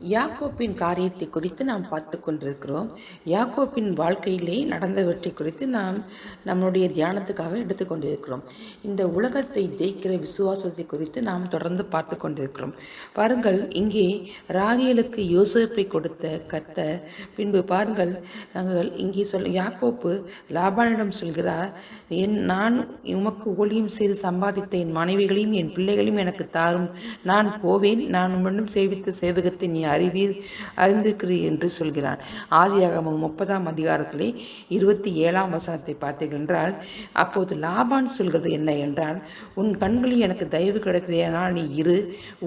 யாக்கோப்பின் காரியத்தை குறித்து நாம் பார்த்து கொண்டிருக்கிறோம். யாக்கோப்பின் வாழ்க்கையிலே நடந்தவற்றை குறித்து நாம் நம்முடைய தியானத்துக்காக எடுத்துக்கொண்டிருக்கிறோம் இந்த உலகத்தை ஜெயிக்கிற விசுவாசத்தை குறித்து நாம் தொடர்ந்து பார்த்து கொண்டிருக்கிறோம். பாருங்கள் இங்கே ராகியலுக்கு யோசிப்பை கொடுத்த கத்த பின்பு பாருங்கள் நாங்கள் இங்கே சொல் யாக்கோப்பு லாபானிடம் சொல்கிறார் என் நான் உமக்கு ஊழியம் செய்து சம்பாதித்த என் மனைவிகளையும் என் பிள்ளைகளையும் எனக்கு தாரும். நான் போவேன் நான் உம்மிடம் சேவித்த சேவகத்தை நீ அறிவீர் அறிந்திருக்கிறீர் என்று சொல்கிறான். ஆதியாகமம் முப்பதாம் அதிகாரத்திலே இருபத்தி ஏழாம் வசனத்தை பார்த்தீர்கள் என்றால் அப்போது லாபான் சொல்கிறது என்ன என்றால் உன் கண்களில் எனக்கு தயவு கிடைத்ததனால் நீ இரு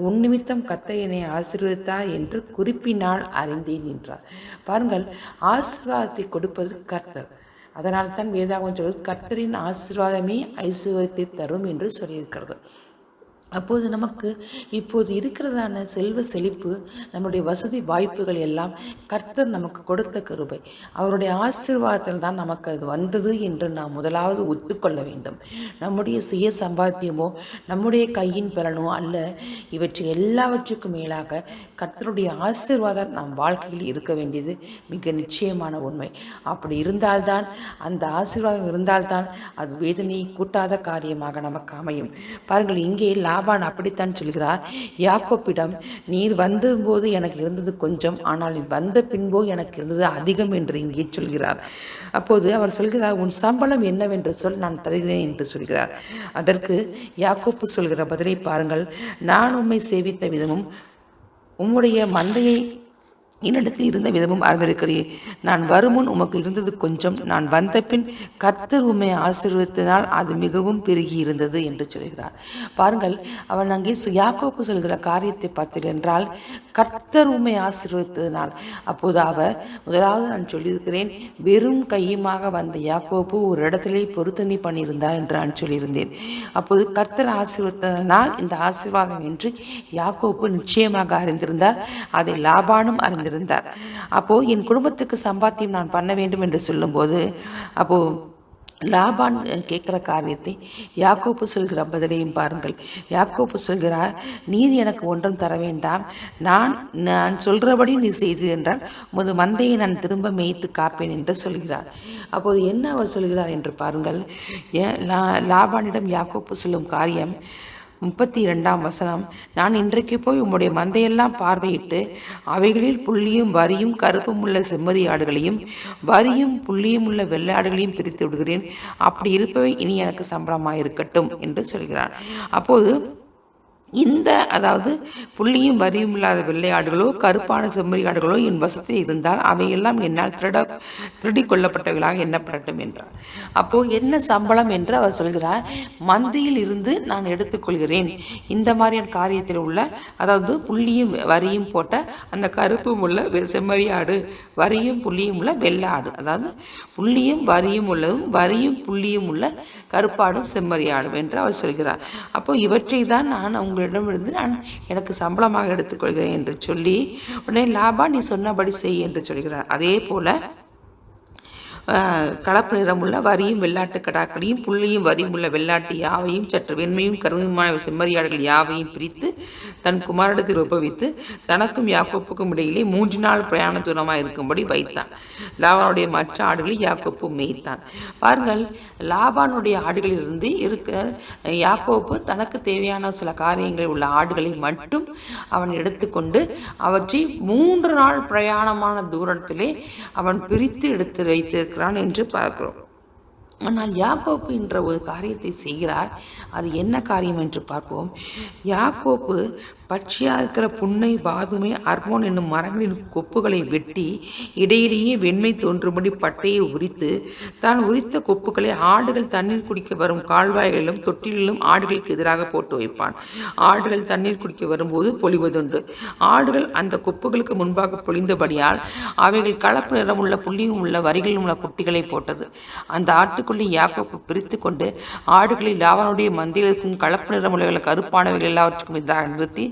உன் நிமித்தம் கத்தை என்னை ஆசீர்வதித்தார் என்று குறிப்பினால் அறிந்தேன் என்றார். பாருங்கள் ஆசீர்வாதத்தை கொடுப்பது கர்த்தர். அதனால் தான் வேதாகம் சொல்வது கர்த்தரின் ஆசீர்வாதமே ஐஸ்வர்யத்தை தரும் என்று சொல்லியிருக்கிறது. அப்போது நமக்கு இப்போது இருக்கிறதான செல்வ செழிப்பு நம்முடைய வசதி வாய்ப்புகள் எல்லாம் கர்த்தர் நமக்கு கொடுத்த கிருபை. அவருடைய ஆசீர்வாதத்தில் தான் நமக்கு அது வந்தது என்று நாம் முதலாவது ஒத்துக்கொள்ள வேண்டும். நம்முடைய சுய சம்பாத்தியமோ நம்முடைய கையின் பலனோ அல்ல இவற்றை எல்லாவற்றுக்கும் மேலாக கர்த்தருடைய ஆசீர்வாதம் நம் வாழ்க்கையில் இருக்க வேண்டியது மிக நிச்சயமான உண்மை. அப்படி இருந்தால்தான் அந்த ஆசீர்வாதம் இருந்தால்தான் அது வேதனையை கூட்டாத காரியமாக நமக்கு அமையும். பாருங்கள் இங்கே லாபான் அப்படித்தான் சொல்கிறார். யாக்கோப்பிடம் நீர் வந்தபோது எனக்கு இருந்தது கொஞ்சம் ஆனால் நீ வந்த பின்போ எனக்கு இருந்தது அதிகம் என்று இங்கே சொல்கிறார். அப்போது அவர் சொல்கிறார் உன் சம்பளம் என்னவென்று சொல் நான் தருகிறேன் என்று சொல்கிறார். அதற்கு யாக்கோப்பு சொல்கிற பதிலை பாருங்கள். நான் உம்மை சேவித்த விதமும் உம்முடைய மந்தையை என்னிடத்தில் இருந்த விதமும் அறிந்திருக்கிறேன் நான் வருமுன் உமக்கு இருந்தது கொஞ்சம். நான் வந்த பின் கர்த்தர் உம்மை ஆசீர்வதித்தனால் அது மிகவும் பெருகி இருந்தது என்று சொல்கிறார். பாருங்கள் அவன் அங்கே சு- சொல்கிற காரியத்தை பார்த்தீர்கள் என்றால் கர்த்தர் உண்மை ஆசீர்வித்ததினால் அப்போது அவர் முதலாவது நான் சொல்லியிருக்கிறேன் வெறும் கையுமாக வந்த யாக்கோப்பு ஒரு இடத்திலே பொருத்தணி பண்ணியிருந்தார் என்று நான் சொல்லியிருந்தேன். அப்போது கர்த்தர் ஆசீர்வதித்ததனால் இந்த ஆசீர்வாதம் என்று யாக்கோப்பு நிச்சயமாக அறிந்திருந்தார். அதை லாபானும் அறிந்திருந்தார். அப்போ என் குடும்பத்துக்கு சம்பாத்தியம் நான் பண்ண வேண்டும் என்று சொல்லும்போது அப்போது லாபான் கேட்குற காரியத்தை யாக்கோப்பு சொல்கிற பதிலையும் பாருங்கள். யாக்கோப்பு சொல்கிறார் நீர் எனக்கு ஒன்றும் தர வேண்டாம். நான் நான் சொல்கிறபடி நீ செய்து என்றால் முது மந்தையை நான் திரும்ப மேய்த்து காப்பேன் என்று சொல்கிறார். அப்போது என்ன அவர் சொல்கிறார் என்று பாருங்கள். ஏன் லா லாபானிடம் யாக்கோப்பு சொல்லும் காரியம் முப்பத்தி இரண்டாம் வசனம். நான் இன்றைக்கு போய் உம்முடைய மந்தையெல்லாம் பார்வையிட்டு அவைகளில் புள்ளியும் வரியும் கருப்பும் உள்ள செம்மறி ஆடுகளையும் வரியும் புள்ளியும் உள்ள வெள்ளை ஆடுகளையும் பிரித்து விடுகிறேன். அப்படி இருப்பவை இனி எனக்கு சம்பளமாக இருக்கட்டும் என்று சொல்கிறான் அப்போது இந்த அதாவது புள்ளியும் வரியும் இல்லாத வெள்ளை ஆடுகளோ கருப்பான செம்மறி ஆடுகளோ என் வசத்தில் இருந்தால் அவையெல்லாம் என்னால் திருட திருடி கொள்ளப்பட்டவர்களாக எண்ணப்படட்டும் என்றார். அப்போ என்ன சம்பளம் என்று அவர் சொல்கிறார் மந்தையில் இருந்து நான் எடுத்துக்கொள்கிறேன். இந்த மாதிரியான காரியத்தில் உள்ள அதாவது புள்ளியும் வரியும் போட்ட அந்த கருப்பும் உள்ள வெ- செம்மறி ஆடு வரியும் புள்ளியும் உள்ள வெள்ளை ஆடு அதாவது புள்ளியும் வரியும் உள்ளதும் வரியும் புள்ளியும் உள்ள கருப்பாடும் செம்மறி ஆடும் என்று அவர் சொல்கிறார். அப்போ இவற்றை தான் நான் உங்களிடமிருந்து நான் எனக்கு சம்பளமாக எடுத்துக்கொள்கிறேன் என்று சொல்லி உடனே லாபா நீ சொன்னபடி செய் என்று சொல்கிறார். அதே போல கலப்பு நிறமுள்ள வரியும் வெள்ளாட்டு கடாக்களையும் புள்ளியும் வரியும் உள்ள வெள்ளாட்டு யாவையும் சற்று வெண்மையும் கருமையுமான செம்மறியாடுகள் யாவையும் பிரித்து தன் குமாரிடத்தில் உபவித்து தனக்கும் யாக்கோப்புக்கும் இடையிலே மூன்று நாள் பிரயாண தூரமாக இருக்கும்படி வைத்தான். லாபானுடைய மற்ற ஆடுகளை யாக்கோப்பு மேய்த்தான். பாருங்கள் லாபானுடைய ஆடுகளிலிருந்து இருக்க யாக்கோப்பு தனக்கு தேவையான சில காரியங்களில் உள்ள ஆடுகளை மட்டும் அவன் எடுத்துக்கொண்டு அவற்றை மூன்று நாள் பிரயாணமான தூரத்திலே அவன் பிரித்து எடுத்து வைத்திருக்கிறான். என்று பார்க்கிறோம். ஆனால் யாக்கோப்பு என்ற ஒரு காரியத்தை செய்கிறார். அது என்ன காரியம் என்று பார்ப்போம். யாக்கோப்பு பச்சையாக இருக்கிற புன்னை பாதுமை அர்மோன் என்னும் மரங்களின் கொப்புகளை வெட்டி இடையிடையே வெண்மை தோன்றும்படி பட்டையை உரித்து தான் உரித்த கொப்புகளை ஆடுகள் தண்ணீர் குடிக்க வரும் கால்வாய்களிலும் தொட்டிலிலும் ஆடுகளுக்கு எதிராக போட்டு வைப்பான். ஆடுகள் தண்ணீர் குடிக்க வரும்போது பொழிவதுண்டு. ஆடுகள் அந்த கொப்புகளுக்கு முன்பாக பொழிந்தபடியால் அவைகள் கலப்பு நிறமுள்ள புள்ளியும் உள்ள வரிகளும் உள்ள குட்டிகளை போட்டது. அந்த ஆட்டுக்குள்ளே யாக்கோப்பு பிரித்து கொண்டு ஆடுகளை லாபானுடைய மந்தையில் இருக்கும் கலப்பு நிறமுள்ள கருப்பானவைகள் எல்லாவற்றுக்கும் இதாக நிறுத்தி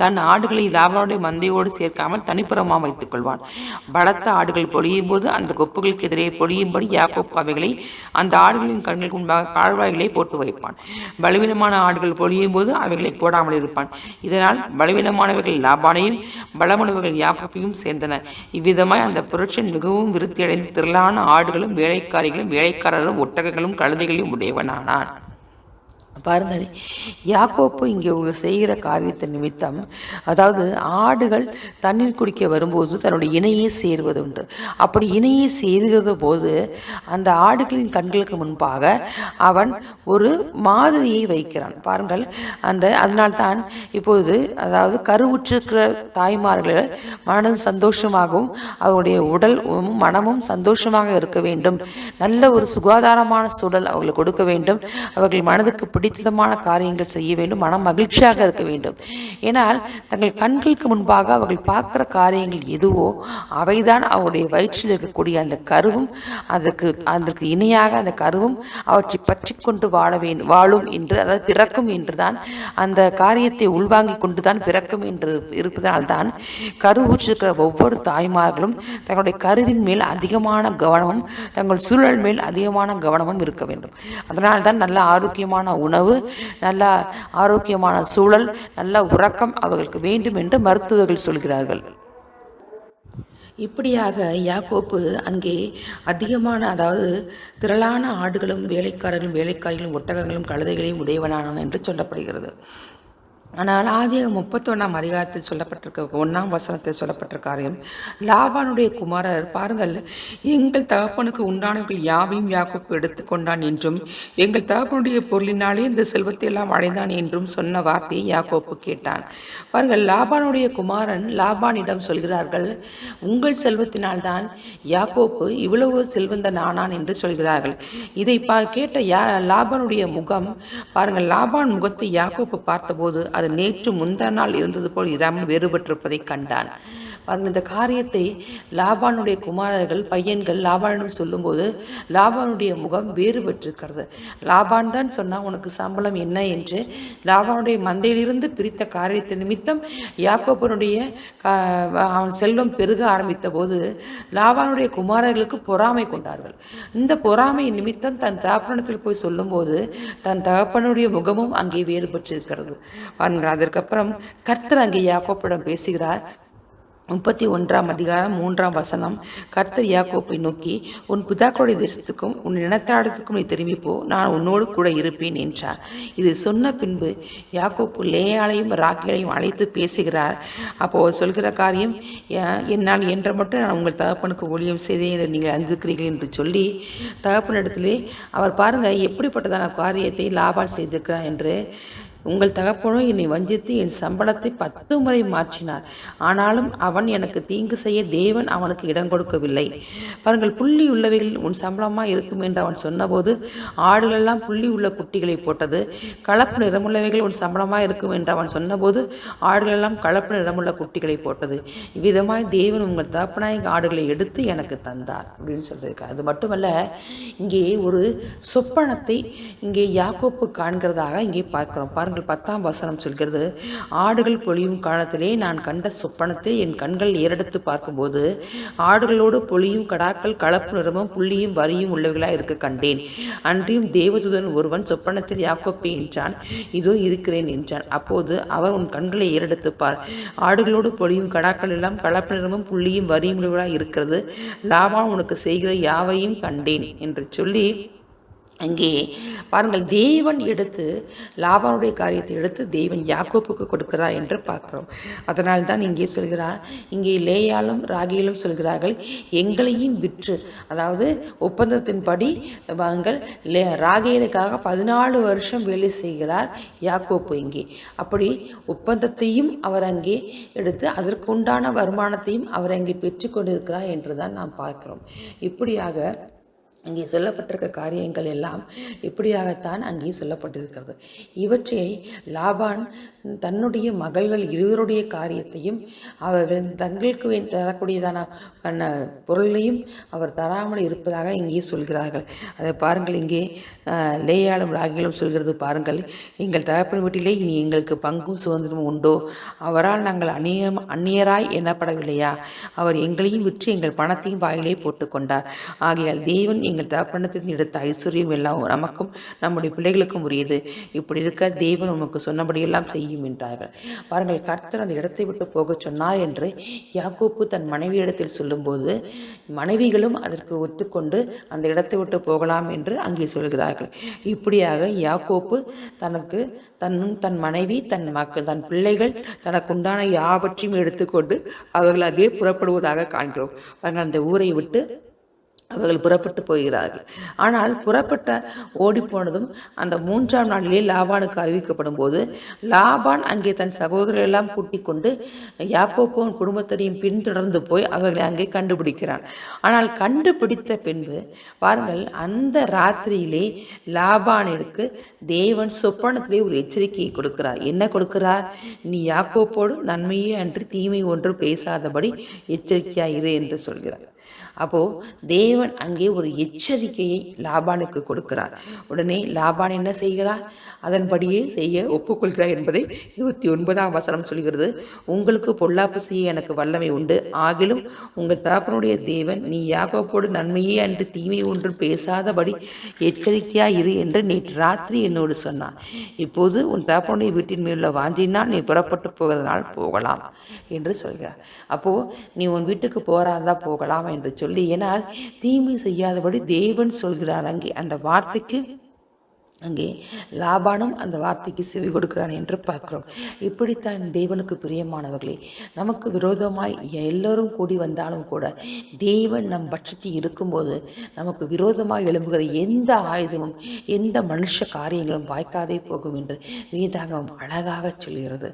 தன் ஆடுகளை லாபானுடைய மந்தையோடு சேர்க்காமல் தனிப்புறமாக வைத்துக் கொள்வான். பலத்த ஆடுகள் பொழியும் போது அந்த கொப்புகளுக்கு எதிரே பொழியும்படி யாக்கோப்பு அவைகளை அந்த ஆடுகளின் கண்களுக்கு முன்பாக கால்வாய்களை போட்டு வைப்பான். பலவீனமான ஆடுகள் பொழியும் போது அவைகளை போடாமல் இருப்பான். இதனால் பலவீனமானவைகள் லாபானையும் பலமானவர்கள் யாக்கோப்பையும் சேர்ந்தன இவ்விதமாய் அந்த புரட்சன் மிகவும் விருத்தியடைந்து திரளான ஆடுகளும் வேலைக்காரிகளும் வேலைக்காரரும் ஒட்டகங்களும் கழுதைகளையும் உடையவனானான். பாருங்கள். யாக்கோப்பு இங்கே செய்கிற காரியத்தை நிமித்தம் அதாவது ஆடுகள் தண்ணீர் குடிக்க வரும்போது தன்னுடைய இணையை சேருவது உண்டு. அப்படி இணையை சேருகிறது போது அந்த ஆடுகளின் கண்களுக்கு முன்பாக அவன் ஒரு மாதிரியை வைக்கிறான். பாருங்கள் அந்த அதனால்தான் இப்போது அதாவது கருவுற்றிருக்கிற தாய்மார்கள் மனம் சந்தோஷமாகவும் அவருடைய உடல் மனமும் சந்தோஷமாக இருக்க வேண்டும். நல்ல ஒரு சுகாதாரமான சூழல் அவர்களுக்கு கொடுக்க வேண்டும். அவர்கள் மனதுக்கு பிடித்தமான காரியங்கள் செய்ய வேண்டும் மனம் மகிழ்ச்சியாக இருக்க வேண்டும். ஏனால் தங்கள் கண்களுக்கு முன்பாக அவர்கள் பார்க்குற காரியங்கள் எதுவோ அவைதான் அவருடைய வயிற்றில் இருக்கக்கூடிய அந்த கருவும் அதற்கு அதற்கு இணையாக அந்த கருவும் அவற்றை பற்றி கொண்டு வாழ வேண்டும் வாழும் என்று அதாவது பிறக்கும் என்றுதான் அந்த காரியத்தை உள்வாங்கிக்கொண்டு தான் பிறக்கும் என்று இருப்பதால்தான் கருவுற்றிருக்கிற ஒவ்வொரு தாய்மார்களும் தங்களுடைய கருவின் மேல் அதிகமான கவனமும் தங்கள் சூழல் மேல் அதிகமான கவனமும் இருக்க வேண்டும். அதனால்தான் நல்ல ஆரோக்கியமான உணவு நல்ல ஆரோக்கியமான சூழல் நல்ல உறக்கம் அவர்களுக்கு வேண்டும் என்று மருத்துவர்கள் சொல்கிறார்கள். இப்படியாக யாக்கோப்பு அங்கே அதிகமான அதாவது திரளான ஆடுகளும் வேலைக்காரர்களும் வேலைக்காரிகளும் ஒட்டகங்களும் கழுதைகளையும் உடையவனானான் என்று சொல்லப்படுகிறது. ஆனால் ஆதிய முப்பத்தொன்னாம் அதிகாரத்தில் சொல்லப்பட்டிருக்க ஒன்றாம் வசனத்தில் சொல்லப்பட்ட காரியம் லாபானுடைய குமாரர் பாருங்கள் எங்கள் தகப்பனுக்கு உண்டானவர்கள் யாவையும் யாக்கோப்பு எடுத்துக்கொண்டான் என்றும் எங்கள் தகப்பனுடைய பொருளினாலே இந்த செல்வத்தை எல்லாம் அடைந்தான் என்றும் சொன்ன வார்த்தையை யாக்கோப்பு கேட்டான். பாருங்கள் லாபானுடைய குமாரன் லாபானிடம் சொல்கிறார்கள் உங்கள் செல்வத்தினால்தான் யாக்கோப்பு இவ்வளவு செல்வந்தன் ஆனான் என்று சொல்கிறார்கள். இதை பா கேட்ட யா லாபானுடைய முகம் பாருங்கள் லாபான் முகத்தை யாக்கோப்பு பார்த்தபோது அது நேற்று முந்தா நாள் இருந்தது போல் இராமல் வேறுபட்டிருப்பதை கண்டான். அந்த இந்த காரியத்தை லாபானுடைய குமாரர்கள் பையன்கள் லாபானிடம் சொல்லும்போது லாபானுடைய முகம் வேறுபட்டிருக்கிறது லாபான் தான் சொன்னால் உனக்கு சம்பளம் என்ன? என்று லாபானுடைய மந்தையிலிருந்து பிரித்த காரியத்தை நிமித்தம் யாக்கோப்பனுடைய அவன் செல்வம் பெருக ஆரம்பித்த போது லாபானுடைய குமாரர்களுக்கு பொறாமை கொண்டார்கள். இந்த பொறாமை நிமித்தம் தன் தகப்பனத்தில் போய் சொல்லும்போது தன் தகப்பனுடைய முகமும் அங்கே வேறுபட்டிருக்கிறது அதற்கப்புறம் கர்த்தர் அங்கே யாக்கோப்பிடம் பேசுகிறார். முப்பத்தி ஒன்றாம் அதிகாரம் மூன்றாம் வசனம். கர்த்தர் யாக்கோப்பை நோக்கி உன் பிதாக்களுடைய தேசத்துக்கும் உன் இனத்தாடத்துக்கும் நீ திரும்பிப்போ நான் உன்னோடு கூட இருப்பேன் என்றார். இது சொன்ன பின்பு யாக்கோப்பு லேயாலையும் ராக்கேலையும் அழைத்து பேசுகிறார். அப்போ சொல்கிற காரியம் என்னால் என்ற மட்டும் நான் உங்கள் தகப்பனுக்கு ஒளியம் செய்தேன் என்று நீங்கள் அறிந்திருக்கிறீர்கள் என்று சொல்லி தகப்பனிடத்திலே அவர் பாருங்கள் எப்படிப்பட்டதான காரியத்தை லாபால் செய்திருக்கிறார் என்று உங்கள் தகப்பனோ என்னை வஞ்சித்து என் சம்பளத்தை பத்து முறை மாற்றினார். ஆனாலும் அவன் எனக்கு தீங்கு செய்ய தேவன் அவனுக்கு இடம் கொடுக்கவில்லை. பாருங்கள் புள்ளி உள்ளவைகள் உன் சம்பளமாக இருக்கும் என்று அவன் சொன்னபோது ஆடுகளெல்லாம் புள்ளி உள்ள குட்டிகளை போட்டது. கலப்பு நிறமுள்ளவைகள் உன் சம்பளமாக இருக்கும் என்று அவன் சொன்னபோது ஆடுகளெல்லாம் கலப்பு நிறமுள்ள குட்டிகளை போட்டது. இவ்விதமாய் தேவன் உங்கள் தகப்பனாய் ஆடுகளை எடுத்து எனக்கு தந்தார் அப்படின்னு சொல்லியிருக்கார். அது மட்டுமல்ல இங்கே ஒரு சொப்பனத்தை இங்கே யாக்கோப்பு காண்கிறதாக இங்கே பார்க்கிறோம். பாருங்கள் பாருங்கள் பத்தாம் வசனம் சொல்கிறது ஆடுகள் பொழியும் காலத்திலே நான் கண்ட சொப்பனத்தில் என் கண்கள் ஏறெடுத்து பார்க்கும்போது ஆடுகளோடு பொழியும் கடாக்கள் கலப்பு நிறமும் புள்ளியும் வரியும் உள்ளவைகளாக இருக்க கண்டேன். அன்றியும் தேவதுதன் ஒருவன் சொப்பனத்தில் யாக்கோப்பே என்றான் இதோ இருக்கிறேன் என்றான். அப்போது அவர் உன் கண்களை ஏறெடுத்து பார். ஆடுகளோடு பொழியும் கடாக்கள் எல்லாம் கலப்பு நிறமும் புள்ளியும் வரியும் உள்ளவர்களாக இருக்கிறது. லாவான் உனக்கு செய்கிற யாவையும் கண்டேன் என்று சொல்லி அங்கே பாருங்கள் தேவன் எடுத்து லாபானுடைய காரியத்தை எடுத்து தேவன் யாக்கோப்புக்கு கொடுக்கிறார் என்று பார்க்கிறோம். அதனால் தான் இங்கே சொல்கிறார் இங்கே லேயாலும் ராகியிலும் சொல்கிறார்கள் எங்களையும் விற்று அதாவது ஒப்பந்தத்தின்படி வாங்கள் லே ராகேலுக்காக பதினாலு வருஷம் வேலை செய்கிறார் யாக்கோப்பு இங்கே. அப்படி ஒப்பந்தத்தையும் அவர் அங்கே எடுத்து அதற்கு உண்டான வருமானத்தையும் அவர் அங்கே பெற்றுக்கொண்டிருக்கிறார் என்று தான் நாம் பார்க்கிறோம். இப்படியாக அங்கே சொல்லப்பட்டிருக்க காரியங்கள் எல்லாம் இப்படியாகத்தான் அங்கே சொல்லப்பட்டிருக்கிறது. இவற்றை லாபான் தன்னுடைய மகள்கள் இருவருடைய காரியத்தையும் அவர்கள் தங்களுக்கு தரக்கூடியதான பண்ண பொருளையும் அவர் தராமல் இருப்பதாக இங்கே சொல்கிறார்கள். அதை பாருங்கள் இங்கே லேயாலும் ராகிலும் சொல்கிறது பாருங்கள் எங்கள் தகப்பன் வீட்டிலே இனி எங்களுக்கு பங்கும் சுதந்திரமும் உண்டோ? அவரால் நாங்கள் அந்நியம் அந்நியராய் எண்ணப்படவில்லையா? அவர் எங்களையும் விற்று எங்கள் பணத்தையும் வாயிலே போட்டுக்கொண்டார். ஆகையால் தேவன் எங்கள் தகப்பணத்தின் எடுத்த ஐஸ்வர்யம் எல்லாம் நமக்கும் நம்முடைய பிள்ளைகளுக்கும் உரியது. இப்படி இருக்க தேவன் உமக்கு சொன்னபடியெல்லாம் செய்யும். என்றார்கள் பாருங்கள் கர்த்தர் அந்த இடத்தை விட்டு போகச் சொன்னார் என்று யாக்கோப்பு தன் மனைவியிடத்தில் சொல்லும்போது மனைவிகளும் அதற்கு ஒத்துக்கொண்டு அந்த இடத்தை விட்டு போகலாம் என்று அங்கே சொல்கிறார்கள். இப்படியாக யாக்கோப்பு தனக்கு தன் தன் மனைவி தன் மக்கள் தன் பிள்ளைகள் தனக்கு உண்டான யாவற்றையும் எடுத்துக்கொண்டு அவர்கள் அங்கே புறப்படுவதாக காண்கிறோம். பாருங்கள் அந்த ஊரை விட்டு அவர்கள் புறப்பட்டு போகிறார்கள். ஆனால் புறப்பட்ட ஓடிப்போனதும் அந்த மூன்றாம் நாளிலே லாபானுக்கு அறிவிக்கப்படும் போது லாபான் அங்கே தன் சகோதரர் கூட்டிக் கொண்டு யாக்கோப்பும் குடும்பத்தரையும் பின்தொடர்ந்து போய் அவர்களை அங்கே கண்டுபிடிக்கிறான். ஆனால் கண்டுபிடித்த பின்பு பாருங்கள் அந்த ராத்திரியிலே லாபானிற்கு தேவன் சொப்பனத்திலே ஒரு எச்சரிக்கையை கொடுக்கிறார். என்ன கொடுக்கிறார்? நீ யாக்கோப்போடு நன்மையே அன்று தீமை ஒன்று பேசாதபடி எச்சரிக்கையாயிரு என்று சொல்கிறார். அப்போது தேவன் அங்கே ஒரு எச்சரிக்கையை லாபானுக்கு கொடுக்கிறார். உடனே லாபான் என்ன செய்கிறார்? அதன்படியே செய்ய ஒப்புக்கொள்கிறார் என்பதை இருபத்தி ஒன்பதாம் வசனம் சொல்கிறது. உங்களுக்கு பொல்லாப்பு செய்ய எனக்கு வல்லமை உண்டு. ஆகிலும் உங்கள் தகப்பனுடைய தேவன் நீ யாகோப்போடு நன்மையே அன்று தீமை ஒன்று பேசாதபடி எச்சரிக்கையாக இரு என்று நேற்று ராத்திரி என்னோடு சொன்னான் இப்போது உன் தகப்பனுடைய வீட்டின் மேலுள்ள வாஞ்சினால் நீ புறப்பட்டு போகிறதுனால் போகலாம் என்று சொல்கிறார். அப்போது நீ உன் வீட்டுக்கு போகிறாதான் போகலாம் என்று சொல்லி ஏனால் தீமை செய்யாதபடி தேவன் சொல்கிறார் அங்கே. அந்த வார்த்தைக்கு அங்கே லாபானும் அந்த வார்த்தைக்கு செவி கொடுக்கிறான் என்று பார்க்கிறோம். இப்படித்தான் தேவனுக்கு பிரியமானவர்களே நமக்கு விரோதமாய் எல்லோரும் கூடி வந்தாலும் கூட தேவன் நம் பட்சத்தில் இருக்கும்போது நமக்கு விரோதமாக எழும்புகிற எந்த ஆயுதமும் எந்த மனுஷ காரியங்களும் வாய்க்காதே போகும் என்று வேதாகமம் அழகாக சொல்கிறது.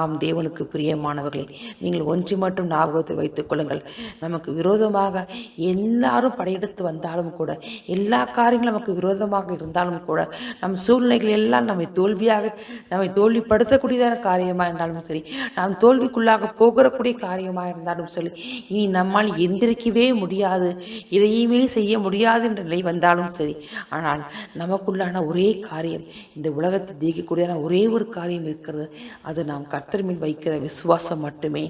ஆம் தேவனுக்கு பிரியமானவர்களே நீங்கள் ஒன்று மட்டும் ஞாபகத்தில் வைத்துக் கொள்ளுங்கள். நமக்கு விரோதமாக எல்லாரும் படையெடுத்து வந்தாலும் கூட எல்லா காரியங்களும் நமக்கு விரோதமாக இருந்தாலும் கூட நம் சூழ்நிலைகள் எல்லாம் நம்மை தோல்வியாக நம்மை தோல்விப்படுத்தக்கூடியதான காரியமாக இருந்தாலும் சரி நாம் தோல்விக்குள்ளாக போகிறக்கூடிய காரியமாக இருந்தாலும் சரி இனி நம்மால் எந்திரிக்கவே முடியாது இதையுமே செய்ய முடியாது என்ற நிலை வந்தாலும் சரி. ஆனால் நமக்குள்ளான ஒரே காரியம் இந்த உலகத்தை ஜெயிக்கக்கூடியதான ஒரே ஒரு காரியம் இருக்கிறது. அது நாம் கர்த்தர் மேல் வைக்கிற விசுவாசம் மட்டுமே.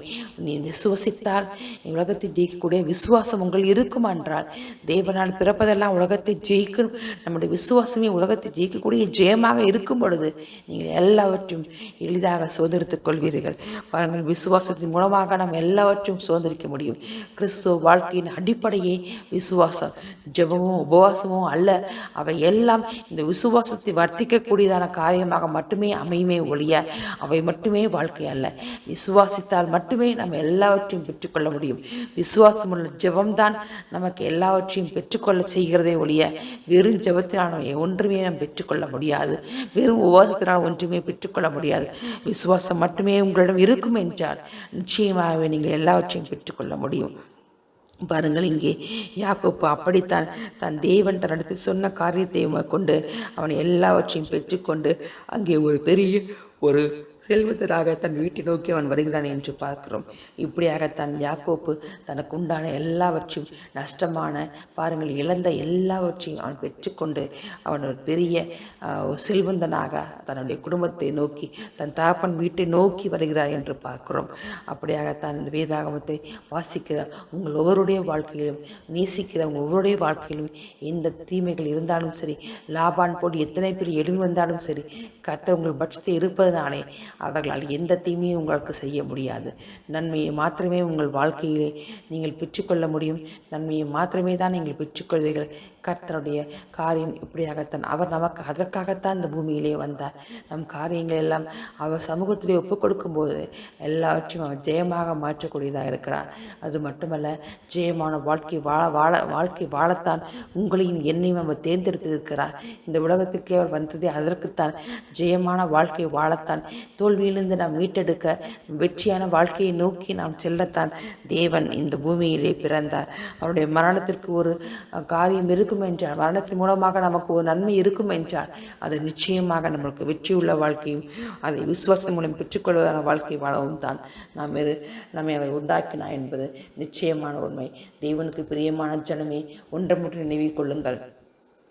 நீ விசுவசித்தால் நீ உலகத்தை ஜெயிக்கக்கூடிய விசுவாசம் உங்கள் இருக்குமா என்றால் தேவனால் பிறப்பதெல்லாம் உலகத்தை ஜெயிக்கும் நம்முடைய விசுவாசமே உலகத்தை ஜெயிக்கக்கூடிய ஜெயமாக இருக்கும் பொழுது நீங்கள் எல்லாவற்றையும் எளிதாக சுதந்திரித்துக் கொள்வீர்கள். பாருங்கள் விசுவாசத்தின் மூலமாக நாம் எல்லாவற்றையும் சுதந்திரிக்க முடியும். கிறிஸ்துவ வாழ்க்கையின் அடிப்படையே விசுவாசம். ஜெபமும் உபவாசமும் அல்ல. அவை எல்லாம் இந்த விசுவாசத்தை வர்த்திக்கக்கூடியதான காரியமாக மட்டுமே அமையுமே ஒழிய அவை மட்டுமே வாழ்க்கை அல்ல. விசுவாசித்தால் மட்டுமே நம்ம எல்லாவற்றையும் பெற்றுக்கொள்ள முடியும். விசுவாசமுள்ள ஜெபம்தான் நமக்கு எல்லாவற்றையும் பெற்றுக்கொள்ள செய்கிறதே ஒழிய வெறும் ஜெபத்தினால் ஒன்றுமே நாம் பெற்றுக்கொள்ள முடியாது. வெறும் உபவாசத்தினால் ஒன்றுமே பெற்றுக்கொள்ள முடியாது. விசுவாசம் மட்டுமே உங்களிடம் இருக்கும் என்றால் நிச்சயமாகவே நீங்கள் எல்லாவற்றையும் பெற்றுக்கொள்ள முடியும். பாருங்கள் இங்கே யாக்கோப்பு அப்படித்தான் தன் தேவன் தன்னிடத்தில் சொன்ன காரியத்தை கொண்டு அவன் எல்லாவற்றையும் பெற்றுக்கொண்டு அங்கே ஒரு பெரிய ஒரு செல்வத்தராக தன் வீட்டை நோக்கி அவன் வருகிறான் என்று பார்க்கிறோம். இப்படியாக தன் யாக்கோப்பு தனக்கு உண்டான எல்லாவற்றையும் நஷ்டமான பாருங்கள் இழந்த எல்லாவற்றையும் அவன் பெற்றுக்கொண்டு அவன் ஒரு பெரிய செல்வந்தனாக தன்னுடைய குடும்பத்தை நோக்கி தன் தாப்பன் வீட்டை நோக்கி வருகிறார் என்று பார்க்கிறோம். அப்படியாக தான் இந்த வேதாகமத்தை வாசிக்கிற உங்கள் ஒவ்வொருடைய வாழ்க்கையிலும் நேசிக்கிற உங்கள் ஒவ்வொருடைய வாழ்க்கையிலும் எந்த தீமைகள் இருந்தாலும் சரி லாபான் போல் எத்தனை பேர் எழுதி வந்தாலும் சரி கர்த்தர் உங்கள் பட்சத்தை இருப்பதனாலே அவர்களால் எந்த தீமையும் உங்களுக்கு செய்ய முடியாது. நன்மையை மாத்திரமே உங்கள் வாழ்க்கையிலே நீங்கள் பெற்றுக்கொள்ள முடியும். நன்மையை மாத்திரமே தான் நீங்கள் பெற்றுக்கொள்வீர்கள். கர்த்தருடைய காரியம் இப்படியாகத்தான். அவர் நமக்கு அதற்காகத்தான் இந்த பூமியிலே வந்தார். நம் காரியங்கள் எல்லாம் அவர் சமூகத்திலே ஒப்புக் கொடுக்கும்போது எல்லாவற்றையும் அவர் ஜெயமாக மாற்றக்கூடியதாக இருக்கிறார். அது மட்டுமல்ல ஜெயமான வாழ்க்கை வாழ வாழ வாழ்க்கை வாழத்தான் உங்களையும் என்னையும் அவர் தேர்ந்தெடுத்திருக்கிறார். இந்த உலகத்திற்கே அவர் வந்ததே அதற்குத்தான். ஜெயமான வாழ்க்கை வாழத்தான். தோல்வியிலிருந்து நாம் மீட்டெடுக்க வெற்றியான வாழ்க்கையை நோக்கி நாம் செல்லத்தான் தேவன் இந்த பூமியிலே பிறந்தார். அவருடைய மரணத்திற்கு ஒரு காரியம் இருக்கும் இருக்கும் என்றால் மரணத்தின் மூலமாக நமக்கு ஒரு நன்மை இருக்கும் என்றால் அது நிச்சயமாக நம்மளுக்கு வெற்றியுள்ள வாழ்க்கையும் அதை விசுவாசம் மூலம் பெற்றுக்கொள்வதான வாழ்க்கை வாழவும் தான் நாம் இரு நம்மை அதை உண்டாக்கினா என்பது நிச்சயமான உண்மை. தேவனுக்கு பிரியமான ஜனமே ஒன்றமுற்று நினைவு கொள்ளுங்கள்.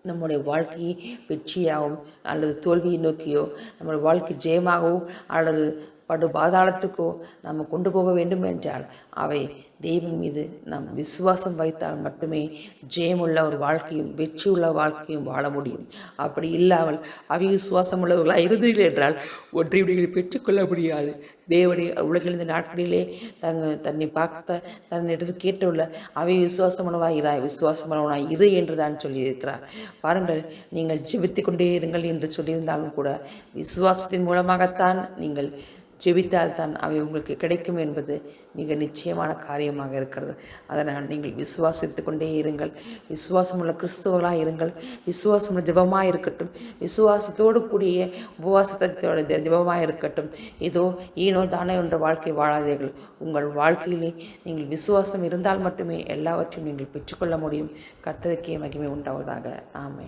நம்முடைய வாழ்க்கையை வெற்றியாகவும் அல்லது தோல்வியை நோக்கியோ நம்முடைய வாழ்க்கை ஜெயமாகவோ அல்லது படு பாதாளத்துக்கோ நம்ம கொண்டு போக வேண்டும் என்றால் அவை தெய்வம் மீது நாம் விசுவாசம் வைத்தால் மட்டுமே ஜெயமுள்ள ஒரு வாழ்க்கையும் வெற்றியுள்ள வாழ்க்கையும் வாழ முடியும். அப்படி இல்லாமல் அவிசுவாசம் உள்ளவர்களாக இருந்தீர்கள் என்றால் ஒன்றை நீங்கள் பெற்றுக்கொள்ள முடியாது. தேவனை உலகிலிருந்து நாட்களிலே தங்க தன்னை பார்த்த தன்னிடத்தில் கேட்டுள்ள அவை விசுவாசமானவாய் இராய் விசுவாசமானவனாய் இரு என்று தான் சொல்லியிருக்கிறார். பாருங்கள் நீங்கள் ஜெபித்து கொண்டே இருங்கள் என்று சொல்லியிருந்தாலும் கூட விசுவாசத்தின் மூலமாகத்தான் நீங்கள் ஜெபித்தால் தான் அவை உங்களுக்கு கிடைக்கும் என்பது மிக நிச்சயமான காரியமாக இருக்கிறது. அதனால் நீங்கள் விசுவாசித்து கொண்டே இருங்கள். விசுவாசமுள்ள கிறிஸ்துவர்களாக இருங்கள். விசுவாசமுள்ள ஜபமாக இருக்கட்டும். விசுவாசத்தோடு கூடிய உபவாசத்தோட ஜபமாக இருக்கட்டும். இதோ ஈனோ தானோ என்ற வாழ்க்கை வாழாதீர்கள். உங்கள் வாழ்க்கையிலே நீங்கள் விசுவாசம் இருந்தால் மட்டுமே எல்லாவற்றையும் நீங்கள் பெற்றுக்கொள்ள முடியும். கர்த்தருக்கே மகிமை உண்டாவதாக. ஆமை